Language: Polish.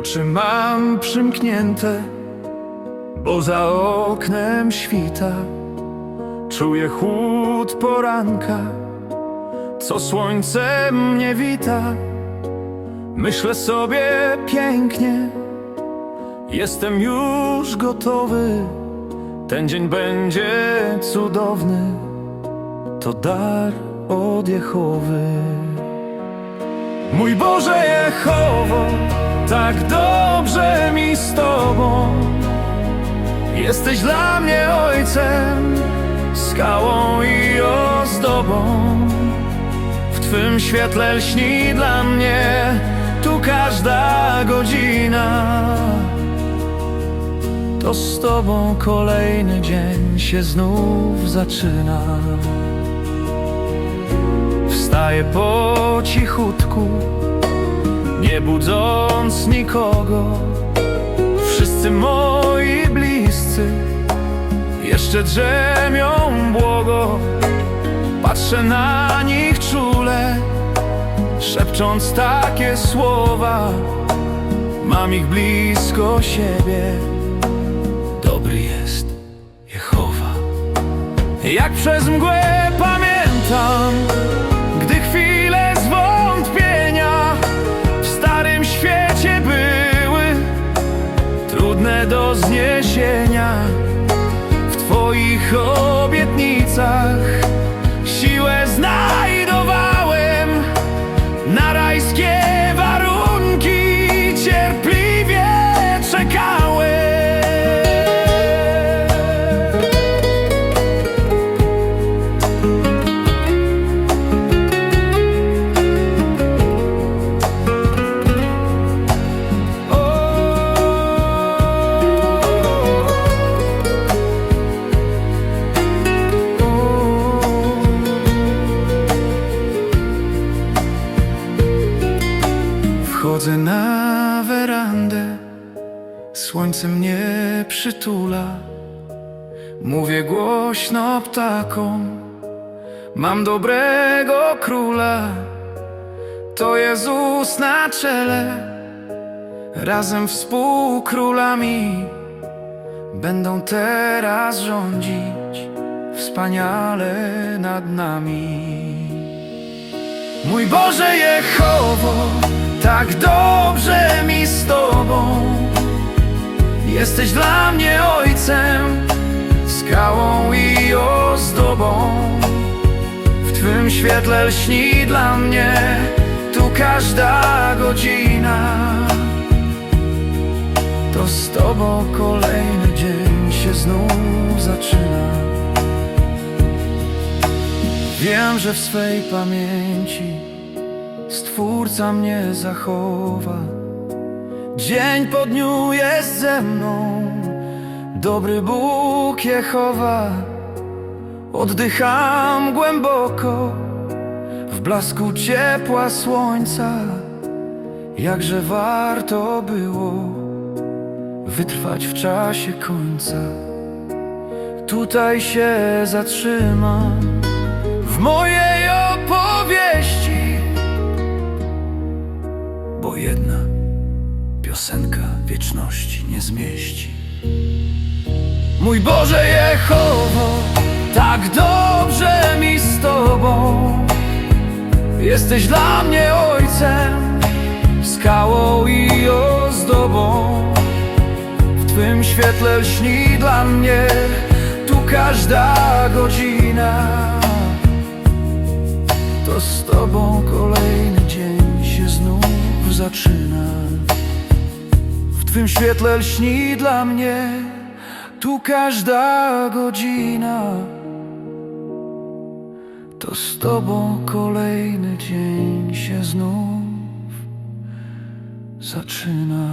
Oczy mam przymknięte, bo za oknem świta. Czuję chłód poranka, co słońce mnie wita. Myślę sobie pięknie, jestem już gotowy. Ten dzień będzie cudowny, to dar od Jehowy. Mój Boże Jehowo, tak dobrze mi z Tobą. Jesteś dla mnie ojcem, skałą i ozdobą. W Twym świetle lśni dla mnie tu każda godzina. To z Tobą kolejny dzień się znów zaczyna. Wstaję po cichutku, nie budząc nikogo. Wszyscy moi bliscy jeszcze drzemią błogo. Patrzę na nich czule, szepcząc takie słowa. Mam ich blisko siebie, dobry jest Jehowa. Jak przez mgłę pamiętam, trudne do zniesienia. W Twoich obietnicach Wchodzę na werandę, słońce mnie przytula. Mówię głośno ptakom, mam dobrego króla. To Jezus na czele, razem współkrólami będą teraz rządzić wspaniale nad nami. Mój Boże Jehowo, tak dobrze mi z Tobą. Jesteś dla mnie ojcem, skałą i ozdobą. W Twym świetle lśni dla mnie tu każda godzina. To z Tobą kolejny dzień się znów zaczyna. Wiem, że w swej pamięci Stwórca mnie zachowa. Dzień po dniu jest ze mną, dobry Bóg Jehowa. Oddycham głęboko w blasku ciepła słońca. Jakże warto było wytrwać w czasie końca. Tutaj się zatrzymam w mojej bo jedna piosenka wieczności nie zmieści. Mój Boże Jehowo, tak dobrze mi z Tobą. Jesteś dla mnie ojcem, skałą i ozdobą. W Twym świetle lśni dla mnie tu każda godzina. To z Tobą kolejny dzień się znów zaczyna. W Twym świetle lśni dla mnie tu każda godzina. To z Tobą kolejny dzień się znów zaczyna.